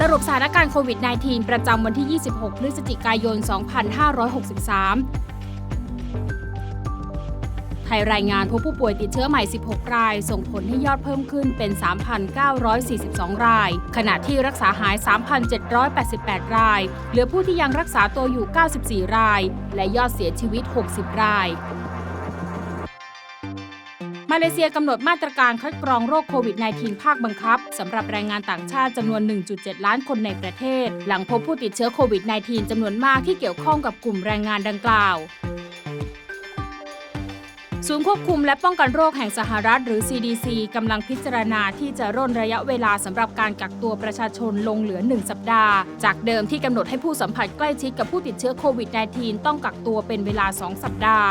สรุปสถานการณ์โควิด -19 ประจำวันที่ 26 พฤศจิกายน 2563 ไทยรายงานพบผู้ป่วยติดเชื้อใหม่ 16 ราย ส่งผลให้ยอดเพิ่มขึ้นเป็น 3,942 ราย ขณะที่รักษาหาย 3,788 ราย เหลือผู้ที่ยังรักษาตัวอยู่ 94 ราย และยอดเสียชีวิต 60 ราย มาเลเซียกำหนดมาตรการคัดกรองโรคโควิด -19 ภาคบังคับสำหรับแรงงานต่างชาติจำนวน 1.7 ล้านคนในประเทศ หลังพบผู้ติดเชื้อโควิด -19 จำนวนมากที่เกี่ยวข้องกับกลุ่มแรงงานดังกล่าวศูนย์ควบคุมและป้องกันโรคแห่งสหรัฐหรือ CDC กำลังพิจารณาที่จะร่นระยะเวลาสำหรับการกักตัวประชาชนลงเหลือ 1 สัปดาห์ จากเดิมที่กำหนดให้ผู้สัมผัสใกล้ชิดกับผู้ติดเชื้อโควิด -19 ต้องกักตัวเป็นเวลา 2 สัปดาห์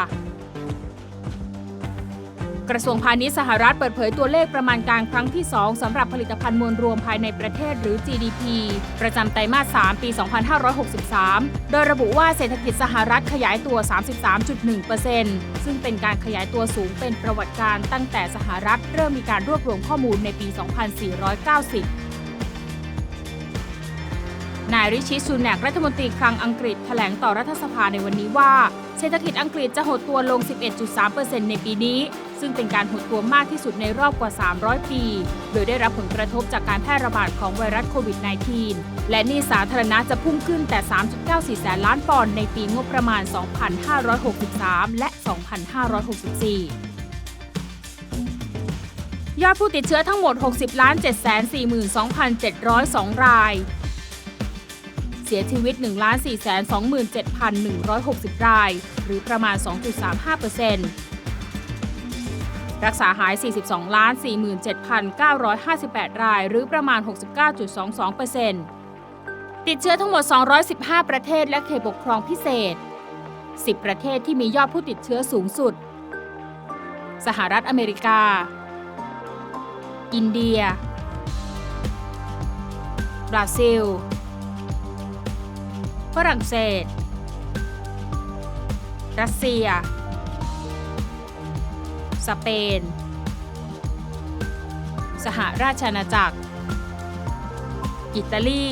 กระทรวงพาณิชย์สหรัฐเปิดเผยตัวเลขประมาณการครั้งที่ 2สำหรับผลิตภัณฑ์มวลรวมภายในประเทศหรือ GDP ประจำไตรมาส 3 ปี 2563 โดยระบุว่าเศรษฐกิจสหรัฐขยายตัว 33.1%ซึ่งเป็นการขยายตัวสูงเป็นประวัติการณ์ตั้งแต่สหรัฐเริ่มมีการรวบรวมข้อมูลในปี 2490นายริชิซูแนกรัฐมนตรีคลังอังกฤษแถลงต่อรัฐสภาในวันนี้ว่า เศรษฐกิจอังกฤษจะหดตัวลง 11.3%ในปีนี้ซึ่งเป็นการหดตัวมากที่สุดในรอบกว่า 300 ปี โดยได้รับผลกระทบจากการแพร่ระบาดของไวรัสโควิด -19 และหนี้สาธารณะจะพุ่งขึ้นแต่ 3.94 แสนล้านปอนด์ในปีงบประมาณ 2563 และ 2564ยอดผู้ติดเชื้อทั้งหมด 60 ล้าน 742,702 ราย เสียชีวิต 1 4 2 7 1 6 0 ราย หรือประมาณ 2.35% รักษาหาย 42ล้าน47,958 ราย หรือประมาณ 69.22%ติดเชื้อทั้งหมด 215 ประเทศและเขตปกครองพิเศษ 10 ประเทศที่มียอดผู้ติดเชื้อสูงสุด สหรัฐอเมริกา อินเดีย บราซิล ฝรั่งเศส รัสเซีย สเปน สหราชอาณาจักร อิตาลี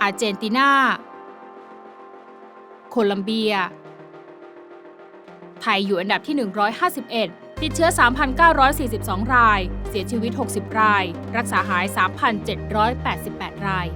อาร์เจนตินา โคลัมเบีย ไทยอยู่อันดับที่ 151ติดเชื้อ 3,942 ราย เสียชีวิต 60 ราย รักษาหาย 3,788 ราย